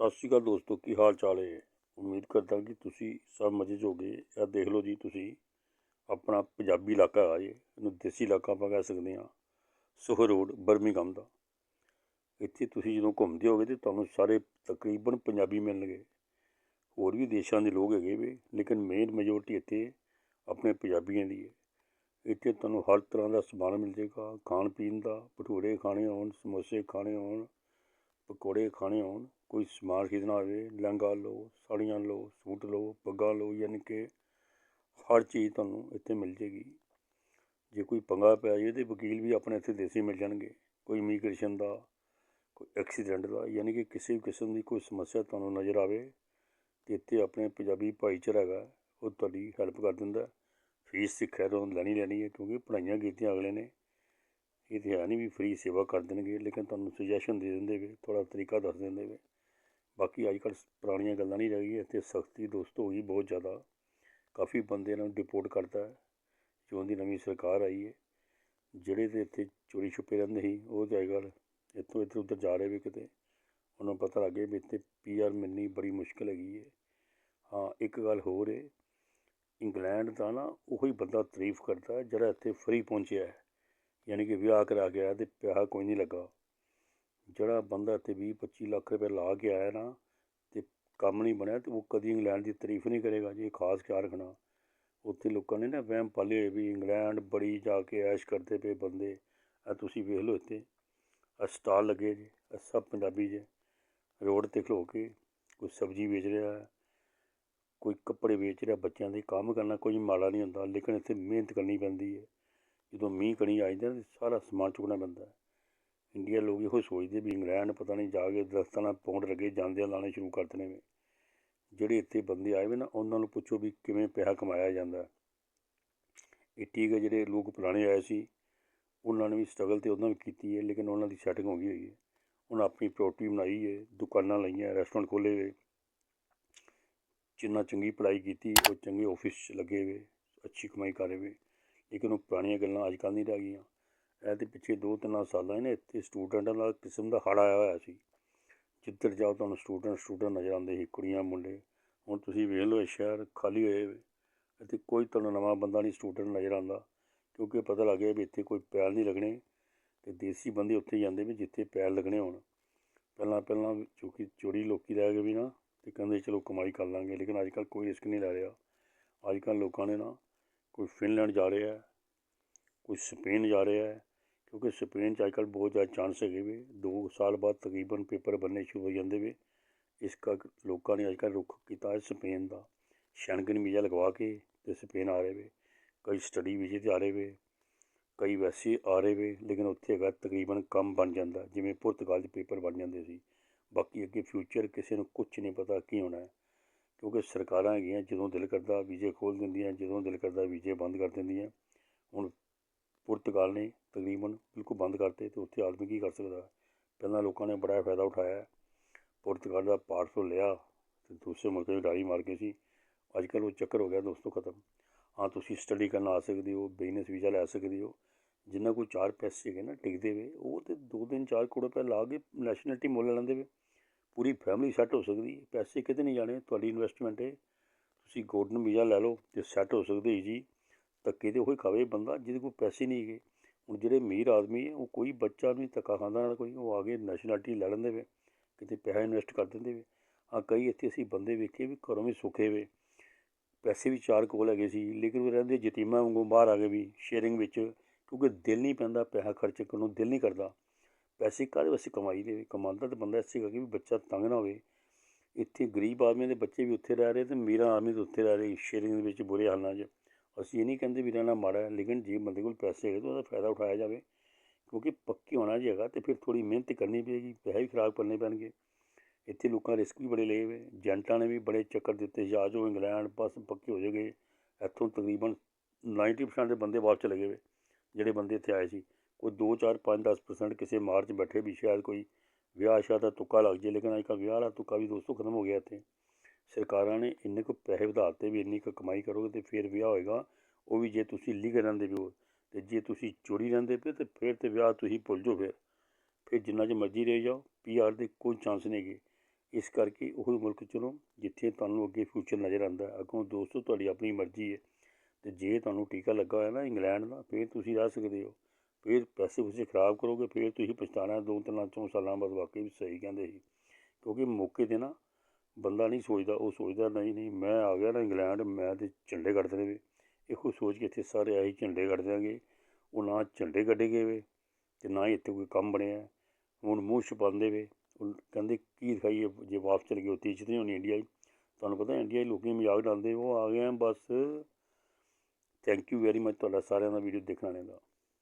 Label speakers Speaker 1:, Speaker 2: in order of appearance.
Speaker 1: ਸਤਿ ਸ਼੍ਰੀ ਅਕਾਲ ਦੋਸਤੋ, ਕੀ ਹਾਲ ਚਾਲ ਹੈ? ਉਮੀਦ ਕਰਦਾ ਕਿ ਤੁਸੀਂ ਸਭ ਮਜ਼ੇ 'ਚ ਹੋਗੇ ਇਹ ਦੇਖ ਲਓ ਜੀ ਤੁਸੀਂ, ਆਪਣਾ ਪੰਜਾਬੀ ਇਲਾਕਾ ਹੈ ਇਹ, ਇਹਨੂੰ ਦੇਸੀ ਇਲਾਕਾ ਆਪਾਂ ਕਹਿ ਸਕਦੇ ਹਾਂ, ਸੋਹ ਰੋਡ ਬਰਮਿੰਘਮ ਦਾ। ਇੱਥੇ ਤੁਸੀਂ ਜਦੋਂ ਘੁੰਮਦੇ ਹੋਗੇ ਤੇ ਤੁਹਾਨੂੰ ਸਾਰੇ ਤਕਰੀਬਨ ਪੰਜਾਬੀ ਮਿਲਣਗੇ। ਹੋਰ ਵੀ ਦੇਸ਼ਾਂ ਦੇ ਲੋਕ ਹੈਗੇ ਵੇ, ਲੇਕਿਨ ਮੇਨ ਮੈਜੋਰਟੀ ਇੱਥੇ ਆਪਣੇ ਪੰਜਾਬੀਆਂ ਦੀ ਹੈ। ਇੱਥੇ ਤੁਹਾਨੂੰ ਹਰ ਤਰ੍ਹਾਂ ਦਾ ਸਮਾਨ ਮਿਲ ਜਾਏਗਾ। ਖਾਣ ਪੀਣ ਦਾ, ਭਟੂਰੇ ਖਾਣੇ ਹੋਣ, ਸਮੋਸੇ ਖਾਣੇ ਹੋਣ, ਪਕੌੜੇ ਖਾਣੇ ਹੋਣ। ਕੋਈ ਸਮਾਨ ਖਰੀਦਣਾ ਹੋਵੇ, ਲਹਿੰਗਾ ਲਓ, ਸਾੜੀਆਂ ਲਓ, ਸੂਟ ਲਓ, ਪੱਗਾਂ ਲਓ, ਯਾਨੀ ਕਿ ਹਰ ਚੀਜ਼ ਤੁਹਾਨੂੰ ਇੱਥੇ ਮਿਲ ਜੇਗੀ। ਜੇ ਕੋਈ ਪੰਗਾ ਪੈ ਜਾਵੇ ਤੇ ਵਕੀਲ ਵੀ ਆਪਣੇ ਇੱਥੇ ਦੇਸੀ ਮਿਲ ਜਾਣਗੇ। ਕੋਈ ਇਮੀਗ੍ਰੇਸ਼ਨ ਦਾ, ਕੋਈ ਐਕਸੀਡੈਂਟ ਦਾ, ਯਾਨੀ ਕਿ ਕਿਸੇ ਵੀ ਕਿਸਮ ਦੀ ਕੋਈ ਸਮੱਸਿਆ ਤੁਹਾਨੂੰ ਨਜ਼ਰ ਆਵੇ ਤੇ ਇੱਥੇ ਆਪਣੇ ਪੰਜਾਬੀ ਭਾਈਚਾਰਾ ਹੈਗਾ, ਉਹ ਤੁਹਾਡੀ ਹੈਲਪ ਕਰ ਦਿੰਦਾ। ਫੀਸ ਸਿੱਖਿਆ ਤੋਂ ਲੈਣੀ ਲੈਣੀ ਹੈ ਕਿਉਂਕਿ ਪੜ੍ਹਾਈਆਂ ਕੀਤੀਆਂ ਅਗਲੇ ਨੇ। ਇਹ ਤੇ ਹੈ ਨਹੀਂ ਵੀ ਫ੍ਰੀ ਸੇਵਾ ਕਰ ਦੇਣਗੇ, ਲੇਕਿਨ ਤੁਹਾਨੂੰ ਸੁਜੈਸ਼ਨ ਦੇ ਦਿੰਦੇ ਵੇ ਥੋੜਾ ਤਰੀਕਾ ਦੱਸ ਦਿੰਦੇ ਵੇ। ਬਾਕੀ ਅੱਜ ਕੱਲ੍ਹ ਪੁਰਾਣੀਆਂ ਗੱਲਾਂ ਨਹੀਂ ਰਹਿ ਗਈਆਂ, ਇੱਥੇ ਸਖਤੀ ਦੋਸਤੋ ਹੋ ਗਈ ਬਹੁਤ ਜ਼ਿਆਦਾ। ਕਾਫੀ ਬੰਦੇ ਨੂੰ ਡਿਪੋਰਟ ਕਰਤਾ ਹੈ ਜਿਉਂ ਦੀ ਨਵੀਂ ਸਰਕਾਰ ਆਈ ਹੈ। ਜਿਹੜੇ ਤੇ ਇੱਥੇ ਚੋਰੀ ਛੁਪੇ ਰਹਿੰਦੇ ਸੀ, ਉਹ ਤੇ ਅੱਜ ਕੱਲ੍ਹ ਇੱਥੋਂ ਇੱਧਰ ਉੱਧਰ ਜਾ ਰਹੇ ਵੀ ਕਿਤੇ। ਉਹਨਾਂ ਨੂੰ ਪਤਾ ਲੱਗੇ ਵੀ ਇੱਥੇ ਪੀਆਰ ਮਿਲਣੀ ਬੜੀ ਮੁਸ਼ਕਿਲ ਹੈਗੀ ਹੈ। ਹਾਂ, ਇੱਕ ਗੱਲ ਹੋਰ ਹੈ ਇੰਗਲੈਂਡ ਦਾ ਨਾ ਉਹੀ ਬੰਦਾ ਤਾਰੀਫ ਕਰਦਾ ਜਿਹੜਾ ਇੱਥੇ ਫ੍ਰੀ ਪਹੁੰਚਿਆ ਹੈ। ਯਾਨੀ ਕਿ ਵਿਆਹ ਕਰਾ ਕੇ ਆਇਆ ਤੇ ਪਿਆਹ ਕੋਈ ਨਹੀਂ ਲੱਗਾ। ਜਿਹੜਾ ਬੰਦਾ ਇੱਥੇ 20 25 ਲੱਖ ਰੁਪਏ ਲਾ ਕੇ ਆਇਆ ਨਾ ਤੇ ਕੰਮ ਨਹੀਂ ਬਣਿਆ ਤੇ ਉਹ ਕਦੀ ਇੰਗਲੈਂਡ ਦੀ ਤਾਰੀਫ ਨਹੀਂ ਕਰੇਗਾ ਜੀ ਇਹ ਖਾਸ ਖਿਆਲ ਰੱਖਣਾ। ਉੱਥੇ ਲੋਕਾਂ ਨੇ ਨਾ ਵਹਿਮ ਪਾਲੇ ਹੋਏ ਵੀ ਇੰਗਲੈਂਡ ਬੜੀ ਜਾ ਕੇ ਐਸ਼ ਕਰਦੇ ਪਏ ਬੰਦੇ। ਆ ਤੁਸੀਂ ਵੇਖ ਲਓ ਇੱਥੇ ਆ ਸਟਾਲ ਲੱਗੇ ਜੀ ਸਭ ਪੰਜਾਬੀ ਜੇ, ਰੋਡ ਤੇ ਖਲੋ ਕੇ ਕੋਈ ਸਬਜ਼ੀ ਵੇਚ ਰਿਹਾ ਹੈ ਕੋਈ ਕੱਪੜੇ ਵੇਚ ਰਿਹਾ, ਬੱਚਿਆਂ ਦੇ ਕੰਮ ਕਰਨਾ ਕੋਈ ਮਾੜਾ ਨਹੀਂ ਹੁੰਦਾ, ਲੇਕਿਨ ਇੱਥੇ ਮਿਹਨਤ ਕਰਨੀ ਪੈਂਦੀ ਹੈ। ਜਦੋਂ ਮੀਂਹ ਕਣੀ ਆ ਜਾਂਦਾ ਸਾਰਾ ਸਮਾਨ ਚੁੱਕਣਾ ਪੈਂਦਾ ਹੈ। ਇੰਡੀਆ ਲੋਕ ਇਹੋ ਸੋਚਦੇ ਵੀ ਇੰਗਲੈਂਡ ਪਤਾ ਨਹੀਂ ਜਾ ਕੇ ਦਰਖਤਾਂ ਨਾਲ ਪੌਂਡ ਲੱਗੇ ਜਾਂਦੇ ਲਾਣੇ ਸ਼ੁਰੂ ਕਰ ਦੇਣੇ ਵੇ ਜਿਹੜੇ ਇੱਥੇ ਬੰਦੇ ਆਏ ਵੇ ਨਾ, ਉਹਨਾਂ ਨੂੰ ਪੁੱਛੋ ਵੀ ਕਿਵੇਂ ਪੈਸਾ ਕਮਾਇਆ ਜਾਂਦਾ। ਇਹ ਠੀਕ ਹੈ, ਜਿਹੜੇ ਲੋਕ ਪੁਰਾਣੇ ਆਏ ਸੀ, ਉਹਨਾਂ ਨੇ ਵੀ ਸਟਰਗਲ ਤੇ ਉਹਨਾਂ ਵੀ ਕੀਤੀ ਹੈ, ਲੇਕਿਨ ਉਹਨਾਂ ਦੀ ਸੈਟਿੰਗ ਹੋ ਗਈ ਹੋਈ ਹੈ। ਉਹਨਾਂ ਆਪਣੀ ਪ੍ਰੋਪਰਟੀ ਬਣਾਈ ਹੈ, ਦੁਕਾਨਾਂ ਲਈਆਂ ਰੈਸਟੋਰੈਂਟ ਖੋਲ੍ਹੇ ਵੇ ਜਿੰਨਾ ਚੰਗੀ ਪੜ੍ਹਾਈ ਕੀਤੀ, ਉਹ ਚੰਗੇ ਆਫਿਸ 'ਚ ਲੱਗੇ ਵੇ ਅੱਛੀ ਕਮਾਈ ਕਰ ਰਹੇ ਵੇ ਲੇਕਿਨ ਉਹ ਪੁਰਾਣੀਆਂ ਗੱਲਾਂ ਅੱਜ ਕੱਲ੍ਹ ਨਹੀਂ ਰਹਿ ਗਈਆਂ। ਇਹ ਤੇ ਪਿੱਛੇ ਦੋ ਤਿੰਨ ਸਾਲਾਂ ਇਹਨੇ ਇੱਥੇ ਸਟੂਡੈਂਟਾਂ ਦਾ ਕਿਸਮ ਦਾ ਹੜ ਆਇਆ ਹੋਇਆ ਸੀ। ਜਿੱਧਰ ਜਾਓ ਤੁਹਾਨੂੰ ਸਟੂਡੈਂਟ ਸਟੂਡੈਂਟ ਨਜ਼ਰ ਆਉਂਦੇ ਸੀ, ਕੁੜੀਆਂ, ਮੁੰਡੇ। ਹੁਣ ਤੁਸੀਂ ਵੇਖ ਲਓ ਸ਼ਹਿਰ ਖਾਲੀ ਹੋਏ ਇੱਥੇ ਕੋਈ ਤੁਹਾਨੂੰ ਨਵਾਂ ਬੰਦਾ ਨਹੀਂ ਸਟੂਡੈਂਟ ਨਜ਼ਰ ਆਉਂਦਾ। ਕਿਉਂਕਿ ਪਤਾ ਲੱਗ ਗਿਆ ਵੀ ਇੱਥੇ ਕੋਈ ਪੈਰ ਨਹੀਂ ਲੱਗਣੇ। ਤੇ ਦੇਸੀ ਬੰਦੇ ਉੱਥੇ ਜਾਂਦੇ ਵੀ ਜਿੱਥੇ ਪੈਰ ਲੱਗਣੇ ਹੋਣ। ਪਹਿਲਾਂ ਪਹਿਲਾਂ ਚੂੰਕਿ ਚੋਰੀ ਲੋਕੀ ਰਹਿ ਗਏ ਵੀ ਨਾ, ਤੇ ਕਹਿੰਦੇ ਚਲੋ ਕਮਾਈ ਕਰ ਲਾਂਗੇ। ਲੇਕਿਨ ਅੱਜ ਕੱਲ੍ਹ ਕੋਈ ਰਿਸਕ ਨਹੀਂ ਲੈ ਰਿਹਾ। ਅੱਜ ਕੱਲ੍ਹ ਲੋਕਾਂ ਨੇ ਨਾ ਕੋਈ ਫਿਨਲੈਂਡ ਜਾ ਰਿਹਾ ਕੋਈ ਸਪੇਨ ਜਾ ਰਿਹਾ ਕਿਉਂਕਿ ਸਪੇਨ 'ਚ ਅੱਜ ਕੱਲ੍ਹ ਬਹੁਤ ਜ਼ਿਆਦਾ ਚਾਂਸ ਹੈਗੇ ਵੀ ਦੋ ਸਾਲ ਬਾਅਦ ਤਕਰੀਬਨ ਪੇਪਰ ਬਣਨੇ ਸ਼ੁਰੂ ਹੋ ਜਾਂਦੇ ਵੇ ਇਸ ਕਰਕੇ ਲੋਕਾਂ ਨੇ ਅੱਜ ਕੱਲ੍ਹ ਰੁੱਖ ਕੀਤਾ ਹੈ ਸਪੇਨ ਦਾ। ਸ਼ੈਂਗਨ ਵੀਜ਼ਾ ਲਗਵਾ ਕੇ ਤੇ ਸਪੇਨ ਆ ਰਹੇ ਵੇ। ਕਈ ਸਟੱਡੀ ਵੀਜ਼ੇ 'ਤੇ ਆ ਰਹੇ ਵੇ, ਕਈ ਵੈਸੇ ਆ ਰਹੇ ਵੇ, ਲੇਕਿਨ ਉੱਥੇ ਹੈਗਾ ਤਕਰੀਬਨ ਕੰਮ ਬਣ ਜਾਂਦਾ, ਜਿਵੇਂ ਪੁਰਤਗਾਲ 'ਚ ਪੇਪਰ ਬਣ ਜਾਂਦੇ ਸੀ। ਬਾਕੀ ਅੱਗੇ ਫਿਊਚਰ ਕਿਸੇ ਨੂੰ ਕੁਝ ਨਹੀਂ ਪਤਾ ਕੀ ਹੋਣਾ ਹੈ। ਕਿਉਂਕਿ ਸਰਕਾਰਾਂ ਹੈਗੀਆਂ, ਜਦੋਂ ਦਿਲ ਕਰਦਾ ਵੀਜ਼ੇ ਖੋਲ੍ਹ ਦਿੰਦੀਆਂ, ਜਦੋਂ ਦਿਲ ਕਰਦਾ ਵੀਜ਼ੇ ਬੰਦ ਕਰ ਦਿੰਦੀਆਂ, ਹੁਣ ਪੁਰਤਗਾਲ ਨੇ ਤਕਰੀਬਨ ਬਿਲਕੁਲ ਬੰਦ ਕਰਤੇ ਤੇ ਉੱਥੇ ਆਦਮੀ ਕੀ ਕਰ ਸਕਦਾ? ਪਹਿਲਾਂ ਲੋਕਾਂ ਨੇ ਬੜਾ ਫਾਇਦਾ ਉਠਾਇਆ। ਪੁਰਤਗਾਲ ਦਾ ਪਾਸਪੋਰਟ ਲਿਆ ਤੇ ਦੂਸਰੇ ਮੁਲਕ ਦੀ ਡਾਰੀ ਮਾਰ ਕੇ ਸੀ। ਅੱਜ ਕੱਲ੍ਹ ਉਹ ਚੱਕਰ ਹੋ ਗਿਆ ਦੋਸਤੋ ਖਤਮ। ਹਾਂ, ਤੁਸੀਂ ਸਟੱਡੀ ਕਰਨ ਆ ਸਕਦੇ ਹੋ ਬਿਜ਼ਨਸ ਵੀਜ਼ਾ ਲੈ ਸਕਦੇ ਹੋ। ਜਿੰਨਾ ਕੋਈ ਚਾਰ ਪੈਸੇ ਹੈਗੇ ਨਾ ਟਿਕਦੇ ਵੇ ਉਹ ਤੇ ਦੋ ਦਿਨ ਚਾਰ ਕਰੋੜ ਰੁਪਏ ਲਾ ਕੇ ਨੈਸ਼ਨਲਿਟੀ ਮੁੱਲ ਲੈਂਦੇ ਵੇ ਪੂਰੀ ਫੈਮਿਲੀ ਸੈੱਟ ਹੋ ਸਕਦੀ ਹੈ। ਪੈਸੇ ਕਿਤੇ ਨਹੀਂ ਜਾਣੇ, ਤੁਹਾਡੀ ਇਨਵੈਸਟਮੈਂਟ ਹੈ। ਤੁਸੀਂ ਗੋਲਡਨ ਵੀਜ਼ਾ ਲੈ ਲਓ ਤੇ ਸੈੱਟ ਹੋ ਸਕਦੇ ਜੀ ਧੱਕੇ ਤੇ ਉਹੀ ਖਾਵੇ ਬੰਦਾ ਜਿਹਦੇ ਕੋਲ ਪੈਸੇ ਨਹੀਂ ਹੈਗੇ। ਹੁਣ ਜਿਹੜੇ ਅਮੀਰ ਆਦਮੀ ਹੈ, ਉਹ ਕੋਈ ਬੱਚਾ ਨਹੀਂ, ਧੱਕਾ ਖਾਂਦਾ ਨਾਲ ਕੋਈ, ਉਹ ਆ ਕੇ ਨੈਸ਼ਨਲਿਟੀ ਲੈ ਲੈਂਦੇ ਵੇ, ਕਿਤੇ ਪੈਸਾ ਇਨਵੈਸਟ ਕਰ ਦਿੰਦੇ ਵੇ। ਹਾਂ, ਕਈ ਇੱਥੇ ਅਸੀਂ ਬੰਦੇ ਵੇਖੇ ਵੀ ਘਰੋਂ ਵੀ ਸੁੱਖੇ ਵੇ। ਪੈਸੇ ਵੀ ਚਾਰ ਕੋਲ ਹੈਗੇ ਸੀ, ਲੇਕਿਨ ਉਹ ਰਹਿੰਦੇ ਯਤੀਮਾਂ ਵਾਂਗੂ ਬਾਹਰ ਆ ਗਏ ਵੀ ਸ਼ੇਅਰਿੰਗ ਵਿੱਚ, ਕਿਉਂਕਿ ਦਿਲ ਨਹੀਂ ਪੈਂਦਾ ਪੈਸਾ ਖਰਚ ਕਰਨ ਨੂੰ, ਦਿਲ ਨਹੀਂ ਕਰਦਾ। ਪੈਸੇ ਕਾਹਦੇ ਵਾਸਤੇ ਕਮਾਈ ਦੇ? ਕਮਾਉਂਦਾ ਤਾਂ ਬੰਦਾ ਇਸੇ ਕਰਕੇ ਵੀ ਬੱਚਾ ਤੰਗ ਨਾ ਹੋਵੇ। ਇੱਥੇ ਗਰੀਬ ਆਦਮੀ ਦੇ ਬੱਚੇ ਵੀ ਉੱਥੇ ਰਹਿ ਰਹੇ ਤੇ ਅਮੀਰਾਂ ਆਦਮੀ ਦੇ ਉੱਥੇ ਰਹਿ ਰਹੇ ਸ਼ੇਅਰਿੰਗ ਦੇ ਵਿੱਚ ਬੁਰੇ ਹਾਲਾਂ 'ਚ। ਅਸੀਂ ਇਹ ਨਹੀਂ ਕਹਿੰਦੇ ਵੀ ਰਹਿਣਾ ਮਾੜਾ ਹੈ, ਲੇਕਿਨ ਜੇ ਬੰਦੇ ਕੋਲ ਪੈਸੇ ਹੈਗੇ ਤਾਂ ਉਹਦਾ ਫਾਇਦਾ ਉਠਾਇਆ ਜਾਵੇ, ਕਿਉਂਕਿ ਪੱਕੀ ਹੋਣਾ ਜੇ ਹੈਗਾ ਤੇ ਫਿਰ ਥੋੜੀ ਮਿਹਨਤ ਕਰਨੀ ਪਏਗੀ, ਪੈਸੇ ਵੀ ਖਰਾਬ ਕਰਨੇ ਪੈਣਗੇ। ਇੱਥੇ ਲੋਕਾਂ ਰਿਸਕ ਵੀ ਬੜੇ ਲਏ ਹੋਏ, ਏਜੰਟਾਂ ਨੇ ਵੀ ਬੜੇ ਚੱਕਰ ਦਿੱਤੇ ਸੀ ਆ ਜਾਓ ਇੰਗਲੈਂਡ, ਬਸ ਪੱਕੇ ਹੋ ਜਾਗੇ ਇੱਥੋਂ ਤਕਰੀਬਨ 90% ਦੇ ਬੰਦੇ ਵਾਪਸ ਚਲੇ ਗਏ ਜਿਹੜੇ ਬੰਦੇ ਇੱਥੇ ਆਏ ਸੀ। ਕੋਈ 2 4 5 10% ਕਿਸੇ ਮਾਰਚ ਬੈਠੇ ਵੀ ਸ਼ਾਇਦ ਕੋਈ ਵਿਆਹ ਸ਼ਾਦ ਦਾ ਤੁੱਕਾ ਲੱਗ ਜੇ ਲੇਕਿਨ ਅੱਜ ਕੱਲ੍ਹ ਵਿਆਹ ਵਾਲਾ ਤੁੱਕਾ ਵੀ ਦੋਸਤੋ ਖਤਮ ਹੋ ਗਿਆ ਇੱਥੇ। ਸਰਕਾਰਾਂ ਨੇ ਇੰਨੇ ਕੁ ਪੈਸੇ ਵਧਾ ਦਿੱਤੇ ਵੀ ਇੰਨੀ ਕੁ ਕਮਾਈ ਕਰੋਗੇ ਤੇ ਫਿਰ ਵਿਆਹ ਹੋਏਗਾ, ਉਹ ਵੀ ਜੇ ਤੁਸੀਂ ਲੀਗਲ ਰਹਿੰਦੇ ਵੀ ਹੋ ਤੇ ਜੇ ਤੁਸੀਂ ਚੋਰੀ ਰਹਿੰਦੇ ਪਏ ਤੇ ਫਿਰ ਤੇ ਵਿਆਹ ਤੁਸੀਂ ਭੁੱਲ ਜਾਓ ਫਿਰ। ਫਿਰ ਜਿੰਨਾ ਚ ਮਰਜ਼ੀ ਰਹਿ ਜਾਓ ਪੀਆਰ ਦੇ ਕੋਈ ਚਾਂਸ ਨਹੀਂ ਹੈਗੇ। ਇਸ ਕਰਕੇ ਉਹ ਮੁਲਕ ਚਲੋ ਜਿੱਥੇ ਤੁਹਾਨੂੰ ਅੱਗੇ ਫਿਊਚਰ ਨਜ਼ਰ ਆਉਂਦਾ ਅੱਗੋਂ ਦੋਸਤੋ, ਤੁਹਾਡੀ ਆਪਣੀ ਮਰਜ਼ੀ ਹੈ। ਤੇ ਜੇ ਤੁਹਾਨੂੰ ਟੀਕਾ ਲੱਗਾ ਹੋਇਆ ਨਾ ਇੰਗਲੈਂਡ ਦਾ, ਫਿਰ ਤੁਸੀਂ ਰਹਿ ਸਕਦੇ ਹੋ। ਫਿਰ ਪੈਸੇ ਪੂਸੇ ਖਰਾਬ ਕਰੋਗੇ, ਫਿਰ ਤੁਸੀਂ ਪਛਤਾਣਾ ਦੋ ਤਿੰਨ ਚੌਂ ਸਾਲਾਂ ਬਾਅਦ ਵਾਕਈ ਵੀ ਸਹੀ ਕਹਿੰਦੇ ਸੀ। ਕਿਉਂਕਿ ਮੌਕੇ 'ਤੇ ਨਾ ਬੰਦਾ ਨਹੀਂ ਸੋਚਦਾ, ਉਹ ਸੋਚਦਾ, ਨਹੀਂ ਨਹੀਂ, ਮੈਂ ਆ ਗਿਆ ਨਾ ਇੰਗਲੈਂਡ, ਮੈਂ ਤੇ ਝੰਡੇ ਕੱਢ ਦੇਣੇ ਵੇ ਇਹੋ ਸੋਚ ਕੇ ਇੱਥੇ ਸਾਰੇ ਆਹੀ ਝੰਡੇ ਕੱਢ ਦਿਆਂਗੇ ਉਹ ਨਾ ਝੰਡੇ ਕੱਢੇ ਗਏ ਵੇ ਤੇ ਨਾ ਹੀ ਇੱਥੇ ਕੋਈ ਕੰਮ ਬਣਿਆ। ਹੁਣ ਮੂੰਹ ਛੁਪਾਉਂਦੇ ਵੇ। ਉਹ ਕਹਿੰਦੇ, ਕੀ ਦਿਖਾਈਏ, ਜੇ ਵਾਪਸ ਚਲੇ ਗਏ, ਉੱਥੇ ਇੱਜ਼ਤ ਨਹੀਂ ਹੋਣੀ ਇੰਡੀਆ 'ਚ ਤੁਹਾਨੂੰ ਪਤਾ ਇੰਡੀਆ 'ਚ ਲੋਕੀ ਮਜ਼ਾਕ ਡਾਲਦੇ ਉਹ ਆ ਗਏ ਆ, ਬਸ। ਥੈਂਕ ਯੂ ਵੈਰੀ ਮਚ ਤੁਹਾਡਾ ਸਾਰਿਆਂ ਦਾ ਵੀਡੀਓ ਦੇਖਣ ਆਣੇ ਦਾ।